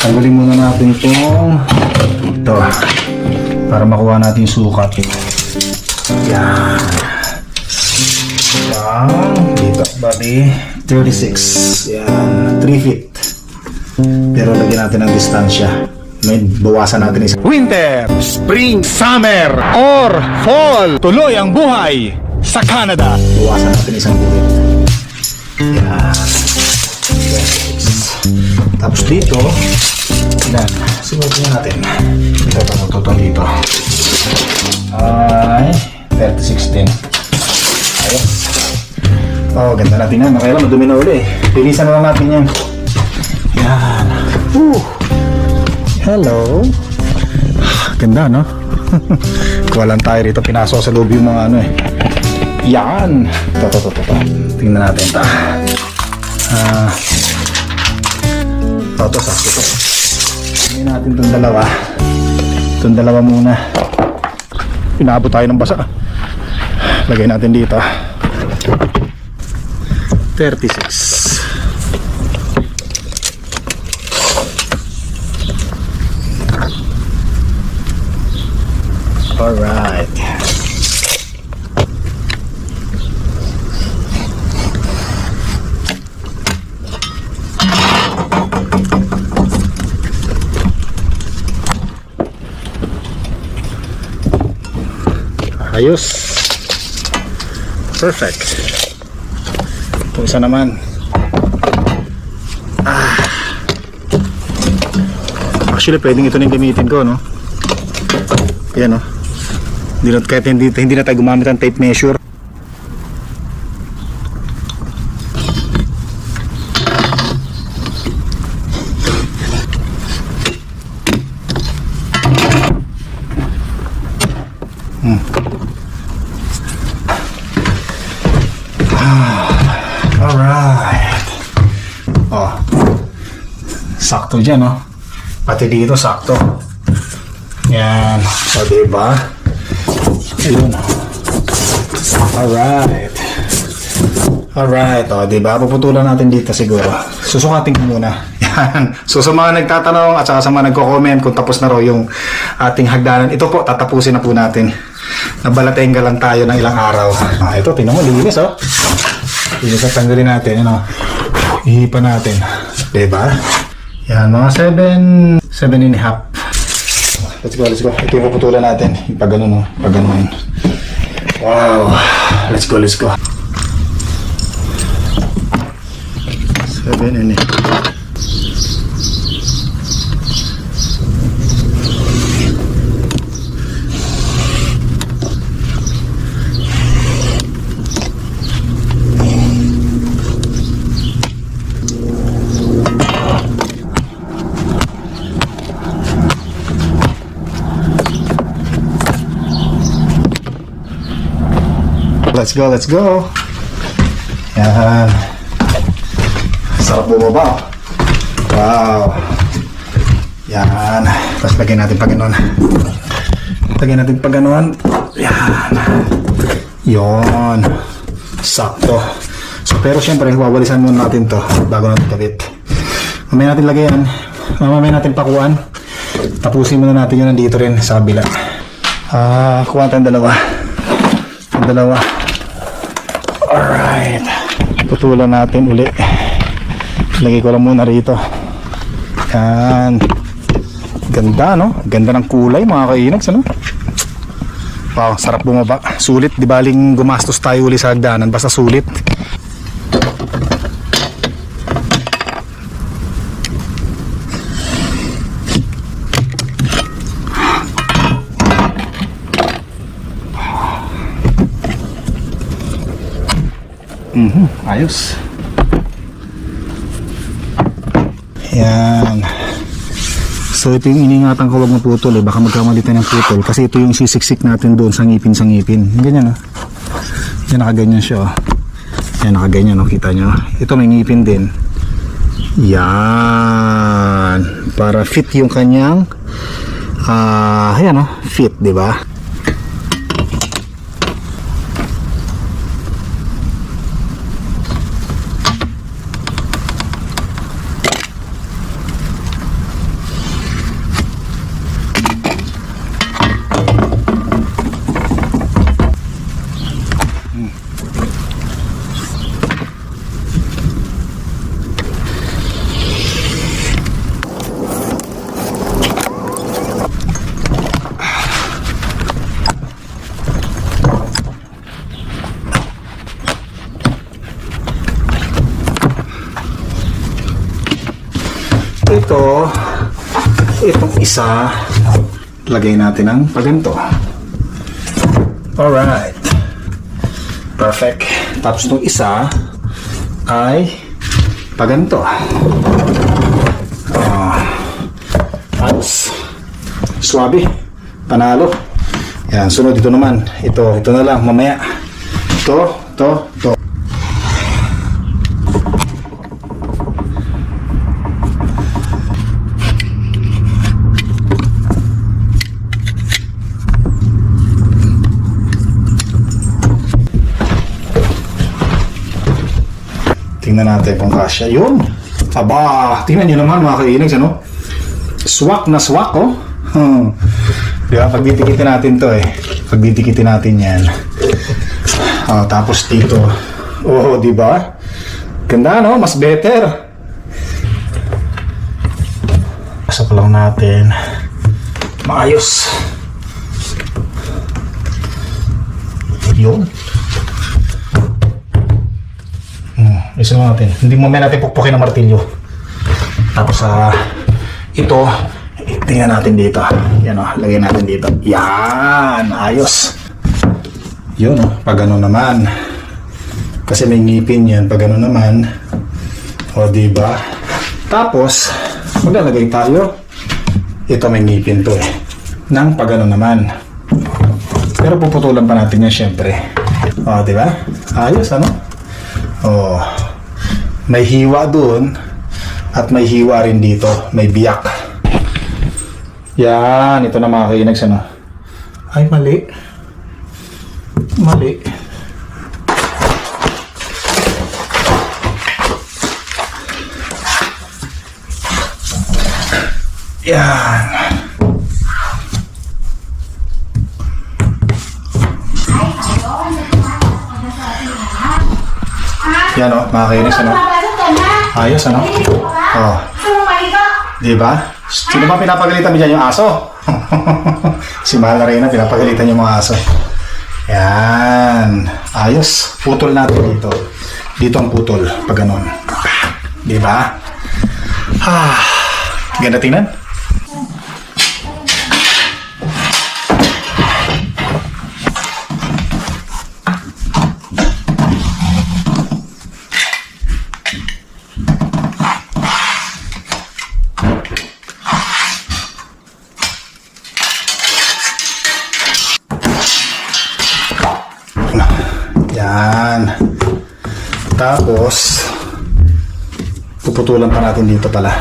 Tanggalin muna natin itong ito para makuha natin yung sukat. Yan. Yan. Dito, bali. 36. Yan. 3 feet. Pero lagyan natin ng distansya. May bawasan natin isa. Winter, Spring, Summer, or Fall. Tuloy ang buhay sa Canada. Bawasan natin isang guhit. Yan. 26. Tapos dito, ilan? Sinutin natin. Ito, ito, ito, ito, dito. Ay, 36 din. Ayos. Oh, ganda natin yan. Kaya lang, madumi na uli. Pilisan na lang natin yan. Yan. Woo. Hello. Ganda, no? Kuha lang tayo rito. Pinasok sa loob yung mga ano eh. Yan. Ito, ito, ito, ito. Tingnan natin ito. Ah. ito, ito, sakto ito. Tingnan natin itong dalawa. Itong dalawa muna. Pinabot tayo ng basa. Lagay natin dito. 36. Alright. Ayos. Perfect. Ito isa naman. Ah. Actually, pwedeng ito na gamitin ko, no? Yan, no? Hindi na, hindi, hindi na tayo gumamit ng tape measure. Alright. Oh. Sakto dyan, no? Pati dito, sakto. Yan. O, diba? Ayun. Alright. Alright. O, diba? Puputulan natin dito siguro. Susukatin ko muna. Yan. So, sa mga nagtatanong at saka sa mga nagko-comment kung tapos na raw yung ating hagdanan, ito po, tatapusin na po natin. Nabalatenga lang tayo ng ilang araw. Ah, ito, tingnan mo, linis, oh. Linis at tanggalin natin, ano. Ihipan natin. Diba? Yan, mga 7, 7 and a half. Let's go, let's go. Ito yung puputulan natin. Yung pag ganun, no? Pag ganun. Wow. Let's go, let's go. 7 and a half. Let's go, let's go. Yan. Sarap bumaba. Wow. Yan. Tapos lagyan natin pa ganun. Lagyan natin pa ganun. Yan. Yon. Sakto. So, pero syempre, wawalisan muna natin to bago natin kabit. Mamaya natin lagyan. Mamaya natin pakuan. Tapusin muna natin yun nandito rin sa kabila. Ah, kuha tayong dalawa. Ang dalawa. Alright. Putulan natin uli. Lagay ko lang muna rito. Yan. Ganda, no? Ganda ng kulay, mga kainags, ano? Wow, sarap bumaba. Sulit, di baling gumastos tayo uli sa hagdanan. Basta sulit. Mhm, ayos. Yan. So ito yung iningatan ko wag maputol eh. Baka magkamali tayo ng putol. Kasi ito yung sisiksik natin doon sa ngipin sa ngipin. Ganyan oh. Yan nakaganyan siya oh. Yan nakaganyan oh. Kita nyo. Ito may ngipin din. Yan. Para fit yung kanyang ah, ayan oh. Fit, di ba? Hmm. Ito, itong isa, lagay natin ang paganto. Alright. Perfect. Tapos itong isa ay paganto. Ah, ayos. Swabe. Panalo. Yan, sunod ito naman. Ito, ito na lang, mamaya. Ito, ito, ito. Tingnan natin kung kasya. Yun. Aba, tingnan nyo naman mga kainags, ano? Swak na swak, oh. Hmm. Di ba? Pagdidikitin natin to eh. Pagdidikitin natin yan. Oh, tapos dito. Oh, di ba? Ganda, no? Mas better. Pasok lang natin. Maayos. Yun. Isa lang natin. Hindi mo natin pukpukin ng martilyo. Tapos sa ito, eh, tingnan natin dito. Yan o, lagyan natin dito. Yan, ayos. Yun o, pag ano naman. Kasi may ngipin yan, pag ano naman. O, di ba? Tapos, maglalagay tayo. Ito may ngipin to eh. Nang pag ano naman. Pero puputulan pa natin yan syempre. O, di ba? Ayos, ano? Oh. May hiwa doon at may hiwa rin dito. May biyak. Yan. Ito na mga kainags, ano? Ay, mali. Mali. Yan. Yan o, mga kainis, ano? Ayos, ano? Oh. Di ba? Sino ba pinapagalitan mo dyan? Yung aso? si Mahal na pinapagalitan yung mga aso. Yan. Ayos. Putol natin dito. Dito ang putol. Pag ganun. Di ba? Ah. Ganda tingnan. Yan. Tapos, puputulan pa natin dito pala.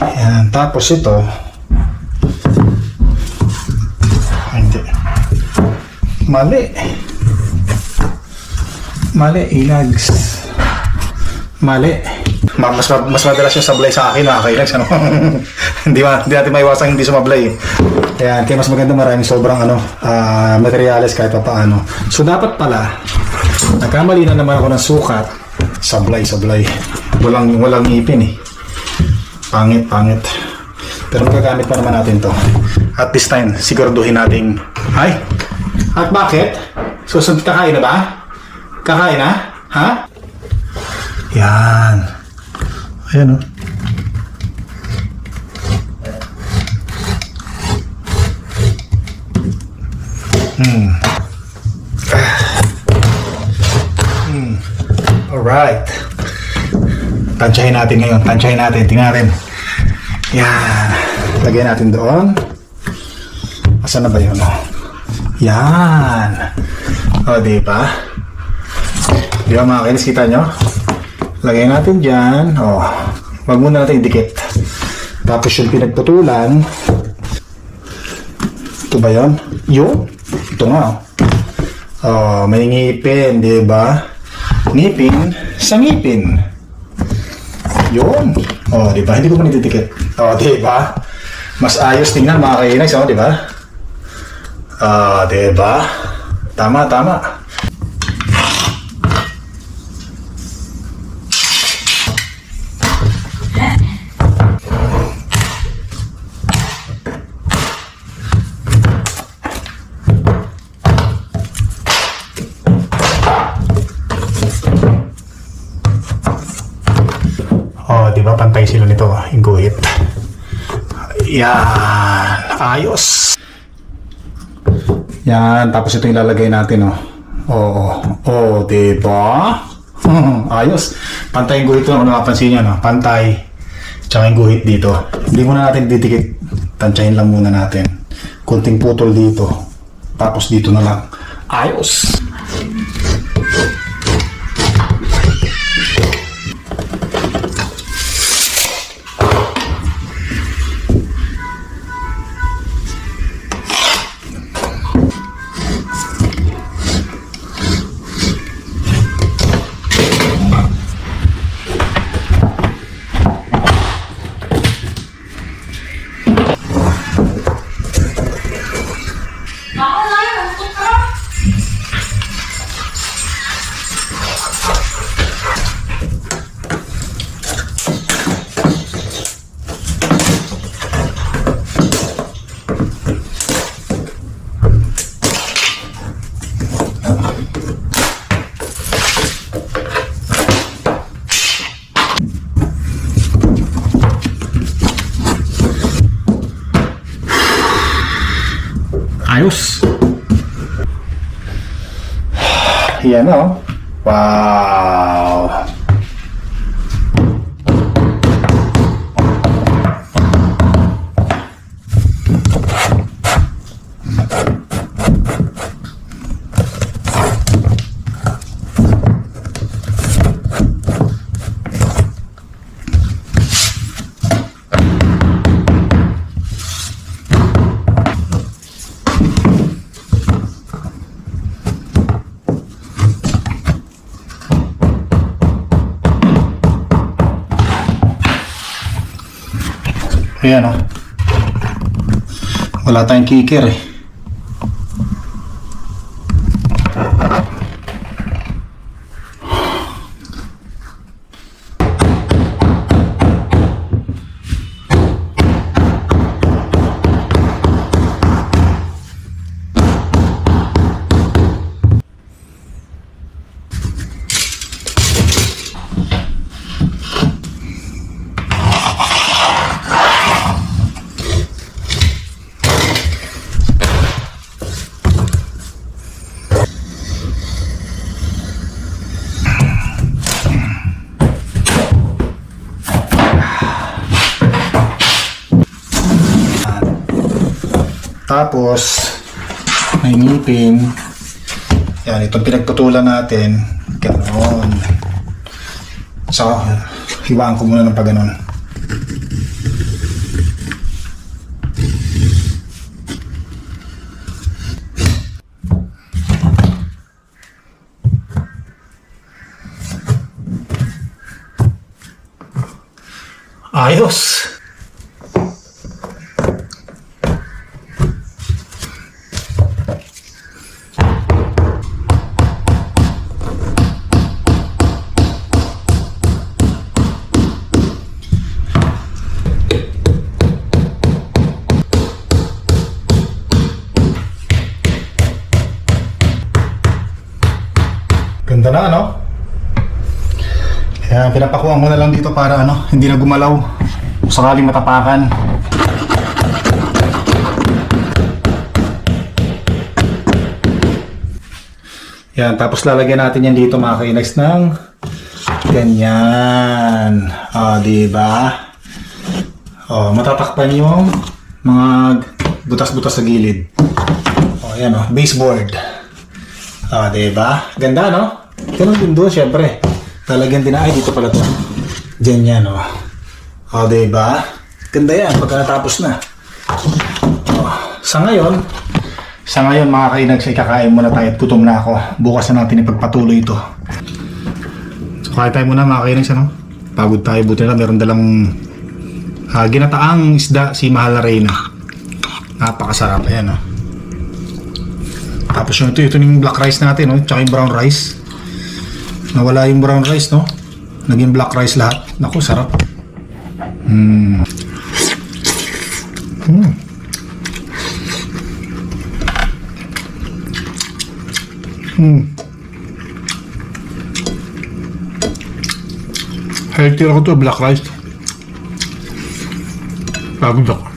Yan. Tapos ito, hindi. Mali. Mali, inags. Mali. Ma- mas, mas madalas yung sablay sa akin, nakakailags. Ano? hindi, ma, hindi natin maiwasan hindi sumablay. Ayan, kaya mas maganda maraming sobrang ano, ah, materials kahit pa paano. So, dapat pala, nagkamali na naman ako ng sukat. Sablay, sablay. Walang, walang ipin eh. Pangit, pangit. Pero magagamit pa naman natin to. At this time, siguraduhin natin. Ay! At bakit? Susunod kakain na ba? Kakain na? Ha? Yan. Ayan oh. o. Hmm. Hmm. Alright. Tansyahin natin ngayon. Tansyahin natin. Tingnan natin. Yan. Lagyan natin doon. Asan na ba yun? Yan. O, di ba? Di ba mga kinis, kita nyo? Lagyan natin dyan. O, wag muna natin idikit. Tapos yung pinagputulan. Ito ba yun? Yun. Ito nga. Oh, may ngipin, di ba? Ngipin sa ngipin. Yun. Oh, di ba? Hindi ko pa nitidikit. Oh, di ba? Mas ayos tingnan mga kainags, oh, di ba? Ah, di ba? Tama, tama. Sila nito, yung guhit. Yan, ayos. Yan, tapos ito ilalagay natin, oh. Oo, oh, di ba? ayos. Pantay yung guhit ito, kung napapansin nyo, no? Pantay. Tsaka yung guhit dito. Hindi muna natin didikit. Tansyahin lang muna natin. Kunting putol dito. Tapos dito na lang. Ayos. Ayos. Yan o. Wow. Ayan o. Wala tayong kicker eh. Tapos, may ngipin. Yan, itong pinagputulan natin. Ganon. So, hiwaan ko muna ng pag ganon. Ayos! Kaya pinapakuha ko na lang dito para ano, hindi na gumalaw. Kung sakaling matapakan. Yan, tapos lalagyan natin yan dito mga kainags ng ganyan. O, di ba? O, matatakpan yung mga butas-butas sa gilid. O, yan o, baseboard. Ah, di ba? Ganda, no? Ganun din doon, syempre. Talagyan din ay, dito pala to. Diyan yan, oh. Oh, di ba? Ganda yan, pagka natapos na. Oh, sa ngayon, sa ngayon, mga kainag, sa ikakain muna tayo at gutom na ako. Bukas na natin ipagpatuloy ito. So, kain tayo muna, mga kainag, ano? Pagod tayo, buti na meron dalang ah, ginataang isda si Mahal na Reyna. Napakasarap, ayan, oh. Tapos yung ito, ito yung black rice natin, no? Tsaka yung brown rice. Nawala yung brown rice, no? Naging black rice lahat. Naku, sarap. Mm. Mm. Mm. Healthy ako to, black rice. Bago ako.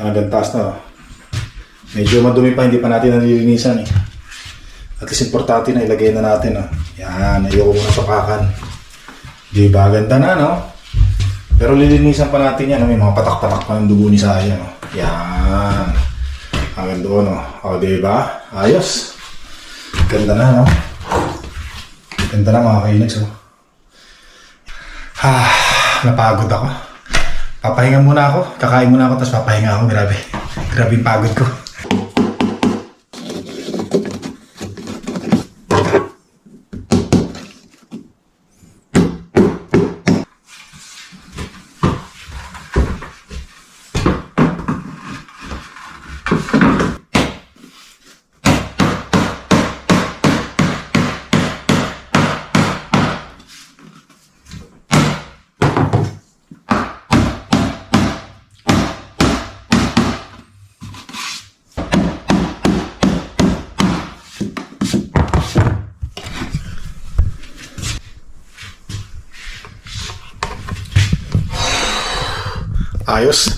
Hanggang taas na. oh. Medyo madumi pa, hindi pa natin nalilinisan eh. At least importante na ilagay na natin. Oh. Yan, ayoko muna papakan. Di ba? Ganda na, no? Pero lilinisan pa natin yan. oh. May mga patak-patak pa ng dugo ni Saya. No? Yan. Hanggang doon, no? O, di ba? Ayos. Ganda na, no? Ganda na mga kainags, oh. Ah, napagod ako. Papahinga muna ako. Kakain muna ako, tapos papahinga ako. Grabe. Grabe pagod ko. Ayos.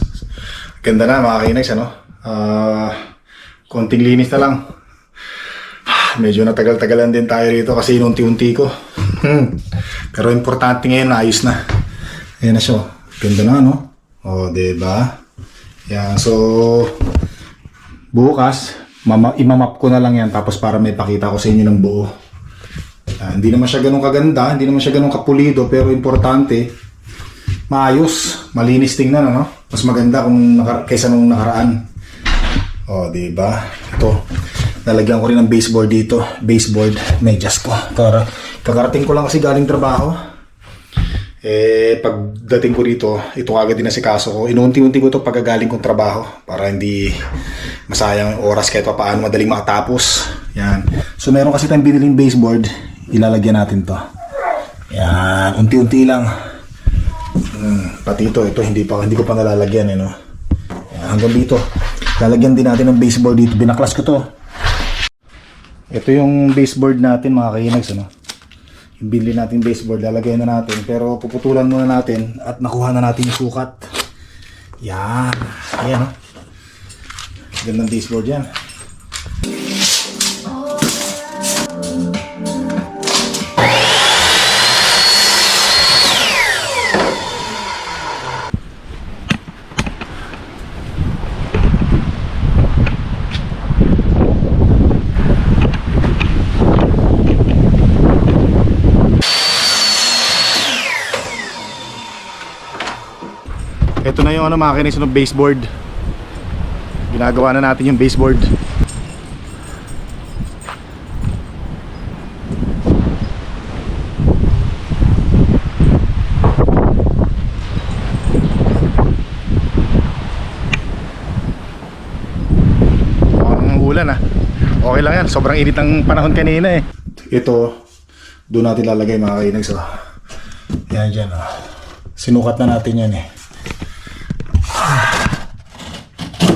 Ganda na mga kainags, ano? Ah, konting linis na lang. Medyo natagal-tagalan din tayo rito kasi inunti-unti ko. Hmm. Pero importante ngayon, ayos na. Ayan na siya. oh. Ganda na, no? O, oh, diba? Yan, so... Bukas, mama, imamap ko na lang yan tapos para may pakita ko sa inyo ng buo. Ah, hindi naman siya ganun kaganda, hindi naman siya ganun kapulido, pero importante, maayos, malinis tingnan ano. Mas maganda kung naka, kaysa nung nakaraan. Oh, di ba? Ito. Lalagyan ko rin ng baseboard dito. Baseboard, medyas ko. Para kakarating ko lang kasi galing trabaho. Eh, pagdating ko dito, ito agad din kaso ko. Inunti-unti ko ito pagkagaling kong trabaho para hindi masayang oras kahit pa paano madaling makatapos. Yan. So, meron kasi tayong biniling baseboard. Ilalagyan natin to. Yan. Unti-unti lang. Hmm, pati ito, ito hindi pa hindi ko pa nalalagyan eh no. Hanggang dito. Lalagyan din natin ng baseboard dito. Binaklas ko to. Ito yung baseboard natin mga kainags ano. Yung binili natin baseboard, lalagyan na natin. Pero puputulan muna natin at nakuha na natin yung sukat. Yan. Ayan no. Gandang baseboard yan. Yung ano mga kinis ng baseboard. Ginagawa na natin yung baseboard. Ulan ah. Okay lang yan. Sobrang init ng panahon kanina eh. Ito, doon natin lalagay mga kainags. Oh. Yan dyan. Oh. Sinukat na natin yan eh.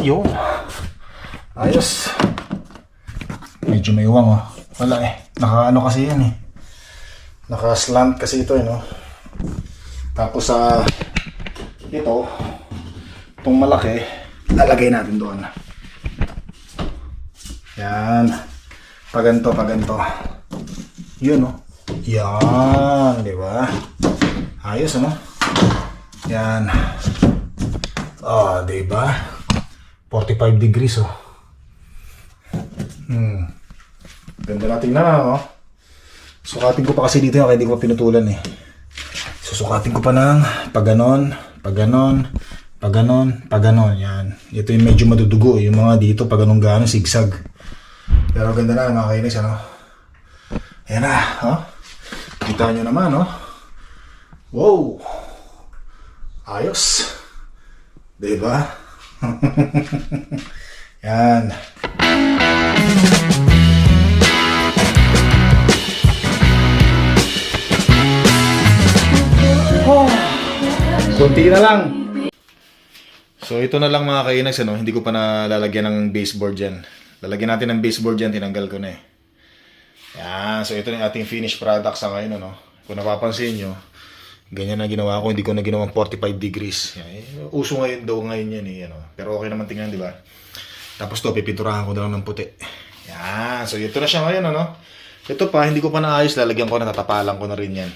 Yun. Ayos. Medyo may uwang oh. Wala eh. Naka ano kasi yan eh. Naka slant kasi ito eh no. Tapos sa ito, itong malaki, lalagay natin doon. Yan. Paganto, paganto. Yun, no? Yan, di ba? Ayos, ano? Yan. Ah, di ba? 45 degrees, oh. Hmm. Ganda natin na, oh. Sukatin ko pa kasi dito kaya di ko pa pinutulan, eh. Susukatin ko pa ng paganon, paganon, paganon, paganon. Yan. Ito yung medyo madudugo. Yung mga dito, paganon gano'n, sigsag. Pero ganda na, mga kainis, ano? Ayan na, oh. Kita nyo naman, oh. Wow! Ayos. Diba? Yan. Kunti na lang. So ito na lang mga kainags, ano? hindi ko pa nalalagyan ng baseboard dyan. Lalagyan natin ng baseboard dyan, tinanggal ko na eh. Yan, so ito yung ating finished product sa ngayon. Ano? Kung napapansin nyo, ganyan na ginawa ko, hindi ko na ginawang 45 degrees. Yan, eh, uso ngayon daw ngayon yan eh. Ano? Pero okay naman tingnan, di ba? Tapos to, pipinturahan ko lang ng puti. Yan, so ito na siya ngayon. Ano? Ito pa, hindi ko pa naayos, lalagyan ko na, tatapalan ko na rin yan.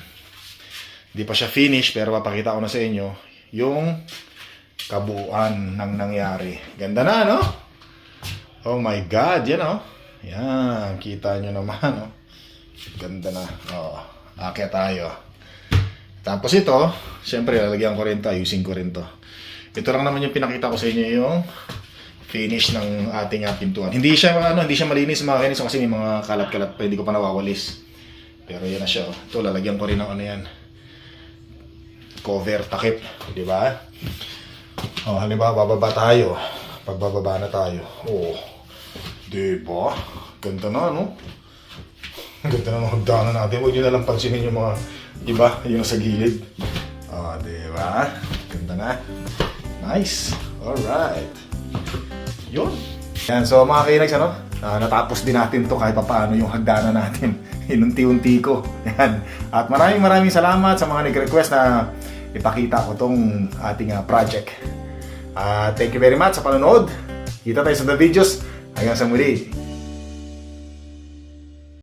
Hindi pa siya finish pero papakita ko na sa inyo yung kabuuan ng nangyari. Ganda na, no? Oh my God, yan, oh. Yan, kita nyo naman, oh. Ganda na. Oh, akit tayo. Tapos ito, syempre, lalagyan ko rin to, ayusin ko rin to. Ito lang naman yung pinakita ko sa inyo yung finish ng ating uh, pintuan. Hindi siya ano, hindi siya malinis mga kainis kasi may mga kalat-kalat pa hindi ko pa nawawalis. Pero yan na siya. Oh. Ito lalagyan ko rin ng ano yan cover takip, di ba? Oh, halimbawa bababa tayo. Pagbababa na tayo. Oh. Di ba? Ganda na, no? Ganda ng hagdanan natin. Huwag nyo na lang pansinin yung mga iba, yung sa gilid. Oh, di ba? Ganda na. Nice. Alright. Yun. Yan, so mga kainags, ano? Ah, natapos din natin to kahit paano yung hagdanan natin. Inunti-unti ko. Yan. At maraming maraming salamat sa mga nag-request na ipakita ko tong ating ah, project. Ah, thank you very much sa panonood. Kita tayo sa the videos. Hanggang sa muli.